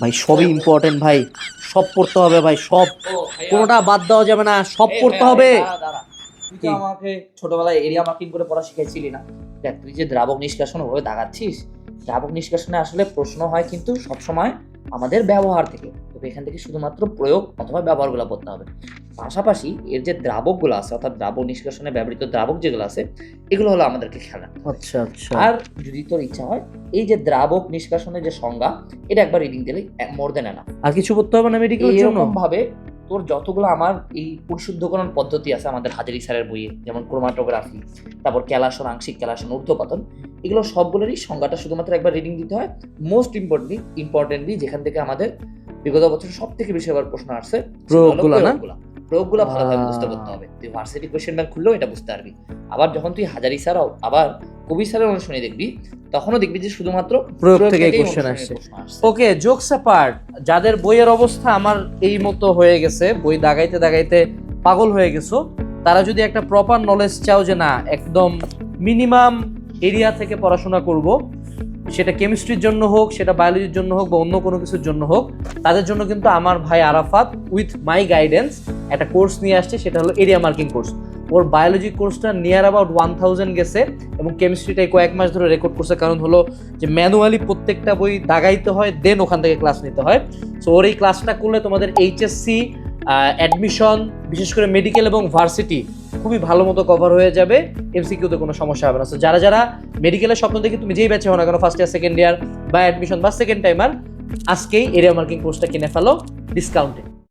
ভাই সবই ইম্পর্টেন্ট ভাই। সব পড়তে হবে ভাই সব। কোনোটা বাদ দেওয়া যাবে না সব পড়তে হবে। তুই তো আমাকে ছোটবেলায় এরিয়া মার্কিং করে পড়া শিখাইছিলি না? দেখ তুই যে দ্রাবক নিষ্কাশন ওভাবে দাগাচ্ছিস দ্রাবক নিষ্কাশনে আসলে প্রশ্ন হয় কিন্তু সবসময় আমাদের ব্যবহার থেকে। তবে এখান থেকে শুধুমাত্র প্রয়োগ অথবা ব্যবহারগুলো করতে হবে। পাশাপাশি এর যে দ্রাবকগুলো আছে অর্থাৎ দ্রাবক নিষ্কাশনে ব্যবহৃত দ্রাবক যেগুলো আছে এগুলো হলো আমাদেরকে খেয়াল রাখতে হবে। আচ্ছা আচ্ছা। আর যদি তোর ইচ্ছা হয় এই যে দ্রাবক নিষ্কাশনের যে সংজ্ঞা এটা একবার রিডিং দিলেই মোর দেন না আর কিছু করতে হবে না মেডিকেলের জন্য? এরকম ভাবে তোর যতগুলো আমার এই পরিশুদ্ধকরণ পদ্ধতি আছে আমাদের হাজারি স্যারের বইয়ে যেমন ক্রোমাটোগ্রাফি তারপর ক্যালাসন আংশিক ক্যালাসন ঊর্ধ্বপাতন এগুলো সবগুলোরই সংজ্ঞাটা শুধুমাত্র একবার রিডিং দিতে হয়। মোস্ট ইম্পর্টেন্টলি ইম্পর্টেন্টলি যেখান থেকে আমাদের বিগত বছর সব থেকে বেশি আবার প্রশ্ন আসছে প্রয়োগগুলো না? প্রয়োগগুলো ভালোভাবে বুঝতে করতে হবে। তুই ভার্সিটি কোয়েশ্চেন ব্যাংক খুললেও এটা বুঝতে পারবি। আবার যখন তুই হাজারি আবার কবি স্যারের অনুষ্ঠানে দেখবি তখনও দেখবি যে শুধুমাত্র প্রয়োগ থেকে কোশ্চেন আসছে। ওকে জোকস অ্যাপার্ট যাদের বইয়ের অবস্থা আমার এই মতো হয়ে গেছে বই দাগাইতে দাগাইতে পাগল হয়ে গেছো তারা যদি একটা প্রপার নলেজ চাও যে না একদম মিনিমাম এরিয়া থেকে পড়াশোনা করব সেটা কেমিস্ট্রির জন্য হোক, সেটা বায়োলজির জন্য হোক বা অন্য কোনো কিছুর জন্য হোক, তাদের জন্য কিন্তু আমার ভাই আরাফাত উইথ মাই গাইডেন্স একটা কোর্স নিয়ে আসছে, সেটা হলো এরিয়া মার্কিং কোর্স ওর বায়োলজি কোর্সটা নিয়ার অ্যাবাউট ওয়ান থাউজেন্ড গেছে এবং কেমিস্ট্রিটাই কয়েক মাস ধরে রেকর্ড করছে। কারণ হলো যে ম্যানুয়ালি প্রত্যেকটা বই দাগাইতে হয় দেন ওখান থেকে ক্লাস নিতে হয়। সো ওর এই ক্লাসটা করলে তোমাদের এইচএসসি অ্যাডমিশন বিশেষ করে মেডিকেল এবং ভার্সিটি খুবই ভালো মতো কভার হয়ে যাবে। এমসিকিউতে কোনো সমস্যা হবে না। সো যারা যারা মেডিকেলের স্বপ্ন দেখে তুমি যেই বেছে হো না কেন ফার্স্ট ইয়ার সেকেন্ড ইয়ার বা অ্যাডমিশন বা সেকেন্ড টাইমার আজকেই এরিয়া মার্কিং কোর্সটা কিনে ফেলো ডিসকাউন্টে